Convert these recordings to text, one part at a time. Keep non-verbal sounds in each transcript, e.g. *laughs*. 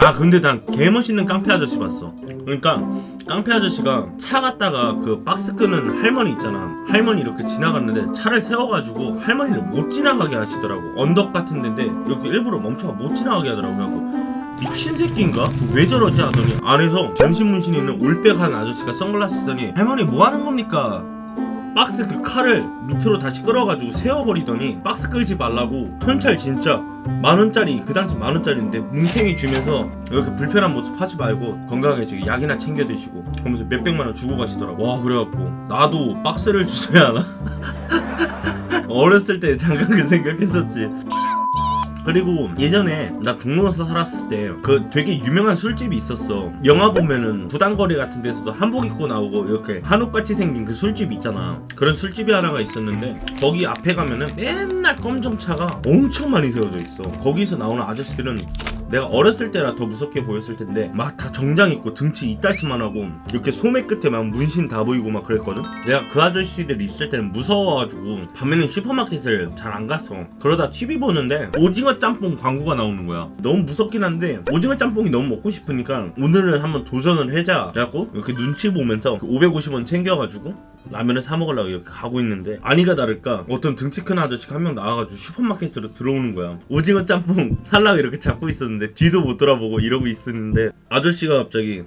아 근데 난 개멋있는 깡패 아저씨 봤어. 그러니까 깡패 아저씨가 차 갔다가 그 박스 끄는 할머니 있잖아. 할머니 이렇게 지나갔는데 차를 세워가지고 할머니를 못 지나가게 하시더라고. 언덕 같은 데인데 이렇게 일부러 멈춰가 못 지나가게 하더라고. 그래갖고 미친 새끼인가? 왜 저러지? 하더니 안에서 전신문신 있는 올백한 아저씨가 선글라스 쓰더니 할머니 뭐 하는 겁니까? 박스 그 칼을 밑으로 다시 끌어가지고 세워버리더니 박스 끌지 말라고 현찰 진짜 만원짜리 그 당시 만원짜리인데 뭉탱이 주면서 이렇게 불편한 모습 하지 말고 건강하게 지금 약이나 챙겨 드시고 그러면서 몇백만원 주고 가시더라고 와 그래갖고 나도 박스를 *laughs* 주셔야 하나? *laughs* 어렸을 때 잠깐 그 생각했었지 그리고 예전에 나 종로에서 살았을 때 그 되게 유명한 술집이 있었어. 영화 보면은 부당거리 같은 데서도 한복 입고 나오고 이렇게 한옥같이 생긴 그 술집 있잖아. 그런 술집이 하나가 있었는데 거기 앞에 가면은 맨날 검정차가 엄청 많이 세워져 있어. 거기서 나오는 아저씨들은 내가 어렸을 때라 더 무섭게 보였을 텐데 막 다 정장 입고 등치 이따시만 하고 이렇게 소매 끝에 막 문신 다 보이고 막 그랬거든? 내가 그 아저씨들 있을 때는 무서워가지고 밤에는 슈퍼마켓을 잘 안 갔어. 그러다 TV 보는데 오징어 짬뽕 광고가 나오는 거야. 너무 무섭긴 한데 오징어 짬뽕이 너무 먹고 싶으니까 오늘은 한번 도전을 해자. 그래갖고 이렇게 눈치 보면서 그 550원 챙겨가지고 라면을 사 먹으려고 이렇게 가고 있는데 아니가 다를까 어떤 등치 큰 아저씨가 한 명 나와가지고 슈퍼마켓으로 들어오는 거야. 오징어 짬뽕 *laughs* 살라고 이렇게 잡고 있었는데 뒤도 못 돌아보고 이러고 있었는데 아저씨가 갑자기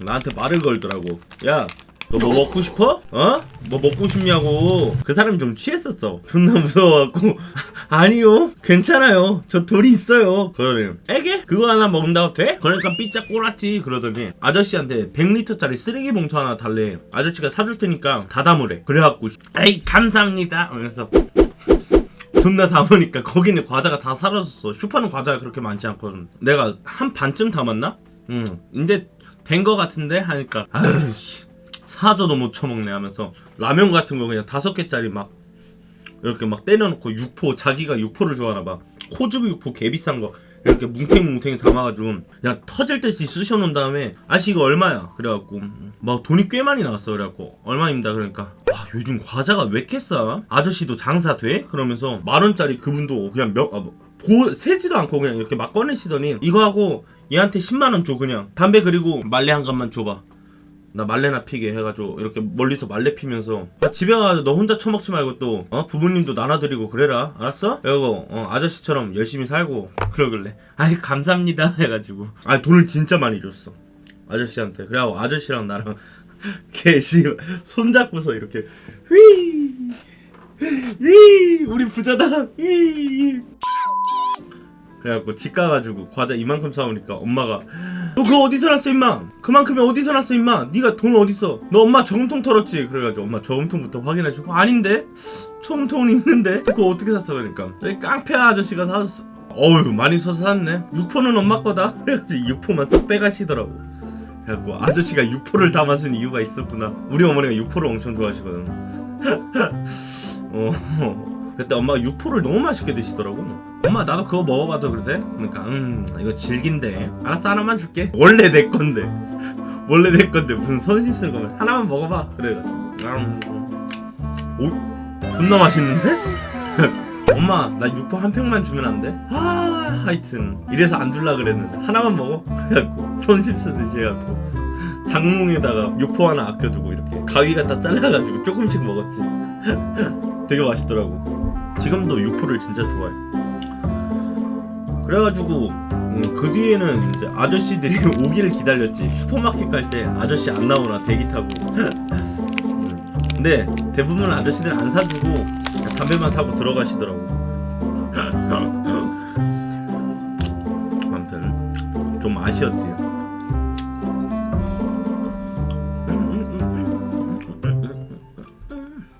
나한테 말을 걸더라고. 야 너 뭐 먹고 싶어? 어? 뭐 먹고 싶냐고. 그 사람이 좀 취했었어. 존나 무서워갖고. *laughs* 아니요. 괜찮아요. 저 돌이 있어요. 그러더니 애게? 그거 하나 먹는다고 돼? 그러니까 삐짝 꼬랐지. 그러더니 아저씨한테 100리터짜리 쓰레기 봉투 하나 달래. 아저씨가 사줄 테니까 다 담으래 그래갖고 에이 감사합니다. 그래서 존나 담으니까 거기는 과자가 다 사라졌어. 슈퍼는 과자가 그렇게 많지 않거든. 내가 한 반쯤 담았나? 응. 이제 된 거 같은데? 하니까 아유 씨 사줘도 못 처먹네 하면서 라면 같은 거 그냥 다섯 개짜리 막 이렇게 막 때려놓고 육포 자기가 육포를 좋아하나 봐. 코주비 육포 개 비싼 거 이렇게 뭉탱뭉탱 담아가지고 그냥 터질 듯이 쑤셔놓은 다음에 아씨 이거 얼마야? 그래갖고 막 돈이 꽤 많이 나왔어. 그래갖고 얼마입니다? 그러니까 와 요즘 과자가 왜 이렇게 싸? 아저씨도 장사 돼? 그러면서 만원짜리 그분도 그냥 몇 아, 뭐, 보, 세지도 않고 그냥 이렇게 막 꺼내시더니 이거 하고 얘한테 10만원 줘 그냥. 담배 그리고 말레 한 갑만 줘봐 나 말레나 피게 해가지고 이렇게 멀리서 말레 피면서 아, 집에 가서 너 혼자 처먹지 말고 또 어? 부모님도 나눠드리고 그래라. 알았어? 이거 어, 아저씨처럼 열심히 살고 그러길래 아이 감사합니다. *laughs* 해가지고. 아 돈을 진짜 많이 줬어. 아저씨한테. 그래갖고 아저씨랑 나랑 *laughs* 개씨 손잡고서 이렇게 휘 휘! 우리 부자다! 휘! 그래갖고 집 가가지고 과자 이만큼 사오니까 엄마가 너 그거 어디서 났어 임마? 그만큼이 어디서 났어 임마? 네가 돈 어딨어? 너 엄마 저금통 털었지? 그래가지고 엄마 저금통부터 확인해주고 아닌데? 저금통은 있는데? 그거 어떻게 샀어 그러니까. 저기 깡패 아저씨가 사줬어. 어휴 많이 사서 샀네. 육포는 엄마 거다? *laughs* 그래가지고 육포만 쏙 빼가시더라고. 그래갖고 아저씨가 육포를 담아준 이유가 있었구나. 우리 어머니가 육포를 엄청 좋아하시거든. *laughs* 어 그때 엄마가 육포를 너무 맛있게 드시더라고. 엄마 나도 그거 먹어봐도 그러세? 그러니까 음 이거 질긴데. 알았어 하나만 줄게. 원래 내 건데. *laughs* 원래 내 건데. 무슨 선심 쓰는 거면 하나만 먹어봐. 그래가지고. 음, 오 존나 맛있는데? *laughs* 엄마 나 육포 한 평만 주면 안 돼? 아 하여튼. 이래서 안 줄라 그랬는데. 하나만 먹어? *laughs* 그래갖고 손심 쓰듯이 해갖고. 장롱에다가 육포 하나 아껴두고 이렇게 가위 갖다 잘라가지고 조금씩 먹었지 되게 맛있더라고. 지금도 육포를 진짜 좋아해. 그래가지고 음, 그 뒤에는 이제 아저씨들이 *laughs* 오기를 기다렸지. 슈퍼마켓 갈 때 아저씨 안 나오나 대기 타고. 음, *laughs* 근데 대부분 아저씨들 안 사주고 담배만 사고 들어가시더라고. *laughs* 아무튼 좀 아쉬웠지